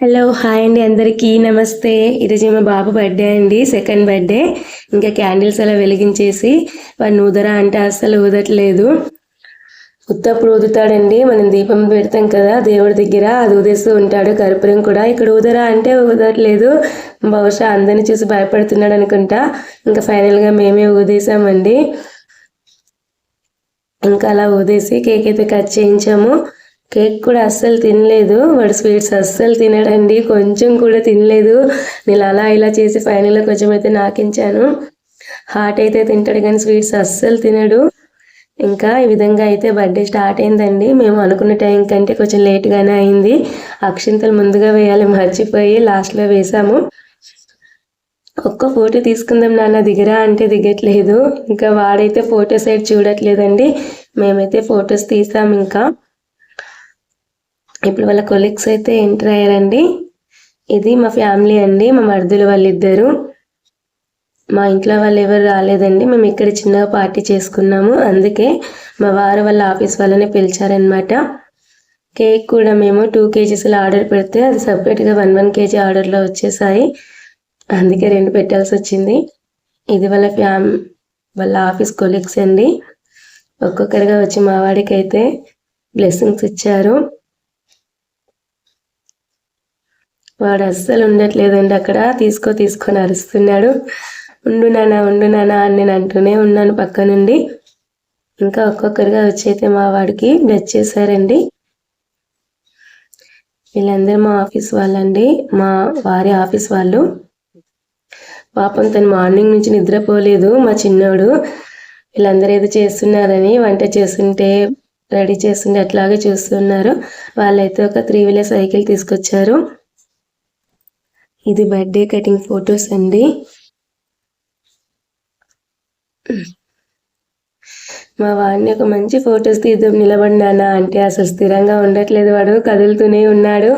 Hello hi అండి అందరికీ. నమస్తే. ఈరోజు మా బాబు బర్త్డే అండి. సెకండ్ బర్త్డే ఇంకా క్యాండిల్స్ అలా వెలిగించేసి వాడిని ఊదరా అంటే అస్సలు ఊదట్లేదు. ఉత్తప్పుడు ఊదుతాడండి. మనం దీపం పెడతాం కదా దేవుడి దగ్గర అది ఊదేస్తూ ఉంటాడు. కర్పూరం కూడా ఇక్కడ ఊదరా అంటే ఊదట్లేదు. బహుశా అందరిని చూసి భయపడుతున్నాడు అనుకుంటా. ఇంకా ఫైనల్గా మేమే ఊదేసామండి ఇంకా అలా ఊదేసి కేక్ అయితే కట్ చేయించాము. కేక్ కూడా అస్సలు తినలేదు. వాడు స్వీట్స్ అస్సలు తినడండి. కొంచెం కూడా తినలేదు. నేను అలా ఇలా చేసి ఫైనల్గా కొంచెం అయితే నాకించాను. హాట్ అయితే తింటాడు కానీ స్వీట్స్ అస్సలు తినడు. ఇంకా ఈ విధంగా అయితే బర్త్డే స్టార్ట్ అయిందండి. మేము అనుకున్న టైం కంటే కొంచెం లేట్గానే అయింది. అక్షింతలు ముందుగా వేయాలి. మర్చిపోయి లాస్ట్లో వేసాము. ఒక్క ఫోటో తీసుకుందాం నాన్న. దిగరా అంటే దిగట్లేదు. ఇంకా వాడైతే ఫోటో సైడ్ చూడట్లేదండి. మేమైతే ఫొటోస్ తీసాం ఇంకా. ఇప్పుడు వాళ్ళ కొలీగ్స్ అయితే ఎంటర్ అయ్యారండి. ఇది మా ఫ్యామిలీ అండి మా మరుదులు వాళ్ళిద్దరు. మా ఇంట్లో వాళ్ళు ఎవరు రాలేదండి మేము ఇక్కడ చిన్నగా పార్టీ చేసుకున్నాము. అందుకే మా వారు వాళ్ళ ఆఫీస్ వాళ్ళనే పిలిచారనమాట కేక్ కూడా మేము టూ కేజీస్లో ఆర్డర్ పెడితే అది సపరేట్గా వన్ వన్ కేజీ ఆర్డర్లో వచ్చేసాయి. అందుకే రెండు పెట్టాల్సి వచ్చింది. ఇది వాళ్ళ ఫ్యామ్ వాళ్ళ ఆఫీస్ కొలీగ్స్ అండి. ఒక్కొక్కరిగా వచ్చి మా వాడికి అయితే బ్లెస్సింగ్స్ ఇచ్చారు. వాడు అస్సలు ఉండట్లేదండి అక్కడ. తీసుకో తీసుకొని అరుస్తున్నాడు. ఉండు నానా ఉండు నానా అని నేను అంటూనే ఉన్నాను పక్క నుండి. ఇంకా ఒక్కొక్కరిగా వచ్చైతే మా వాడికి బ్లెస్ చేశారండి వీళ్ళందరూ మా ఆఫీస్ వాళ్ళండి. మా వారి ఆఫీస్ వాళ్ళు. పాపం తను మార్నింగ్ నుంచి నిద్రపోలేదు మా చిన్నోడు. వీళ్ళందరూ ఏదో చేస్తున్నారని వంట చేస్తుంటే రెడీ చేస్తుంటే అట్లాగే చూస్తున్నారు. వాళ్ళైతే ఒక త్రీ వీలర్ సైకిల్ తీసుకొచ్చారు. ఇది బర్త్డే కటింగ్ ఫొటోస్ అండి. మా వాడిని ఒక మంచి ఫొటోస్ తీద్దాం నిలబడినానా అంటే అసలు స్థిరంగా ఉండట్లేదు వాడు కదులుతూనే ఉన్నాడు.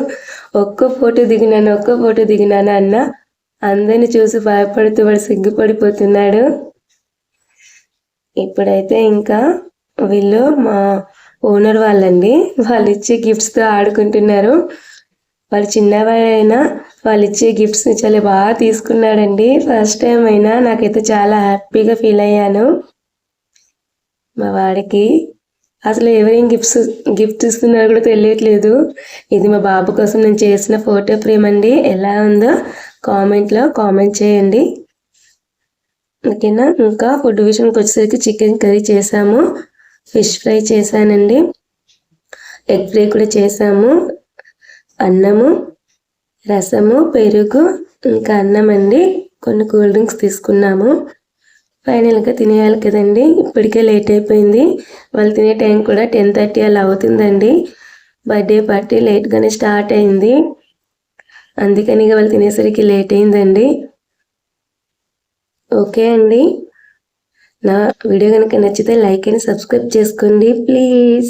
ఒక్క ఫోటో దిగినాను ఒక్క ఫోటో దిగినానా అన్న అందరిని చూసి భయపడుతూ వాడు సిగ్గుపడిపోతున్నాడు. ఇప్పుడైతే ఇంకా వీళ్ళు మా ఓనర్ వాళ్ళండి వాళ్ళు ఇచ్చే గిఫ్ట్స్తో ఆడుకుంటున్నారు. వాళ్ళు చిన్నవాడైనా వాళ్ళు ఇచ్చే గిఫ్ట్స్ని చాలా బాగా తీసుకున్నాడండి. ఫస్ట్ టైం అయినా నాకైతే చాలా హ్యాపీగా ఫీల్ అయ్యాను. మా వాడికి అసలు ఎవరేం గిఫ్ట్స్ గిఫ్ట్ ఇస్తున్నారో కూడా తెలియట్లేదు. ఇది మా బాబు కోసం నేను చేసిన ఫోటో ఫ్రేమ్ అండి. ఎలా ఉందో కామెంట్లో కామెంట్ చేయండి. ఓకేనా? ఇంకా ఫుడ్ విషయంకి వచ్చేసరికి చికెన్ కర్రీ చేసాము. ఫిష్ ఫ్రై చేశానండి. ఎగ్ ఫ్రై కూడా చేసాము. అన్నము రసము పెరుగు ఇంకా అన్నం అండి కొన్ని కూల్ డ్రింక్స్ తీసుకున్నాము. ఫైనల్గా తినేయాలి కదండి. ఇప్పటికే లేట్ అయిపోయింది. వాళ్ళు తినే టైం కూడా టెన్ థర్టీ అలా అవుతుందండి. బర్త్డే పార్టీ లేట్గానే స్టార్ట్ అయింది. అందుకని వాళ్ళు తినేసరికి లేట్ అయిందండి. ఓకే అండి. నా వీడియో కనుక నచ్చితే లైక్ అండ్ సబ్స్క్రైబ్ చేసుకోండి ప్లీజ్.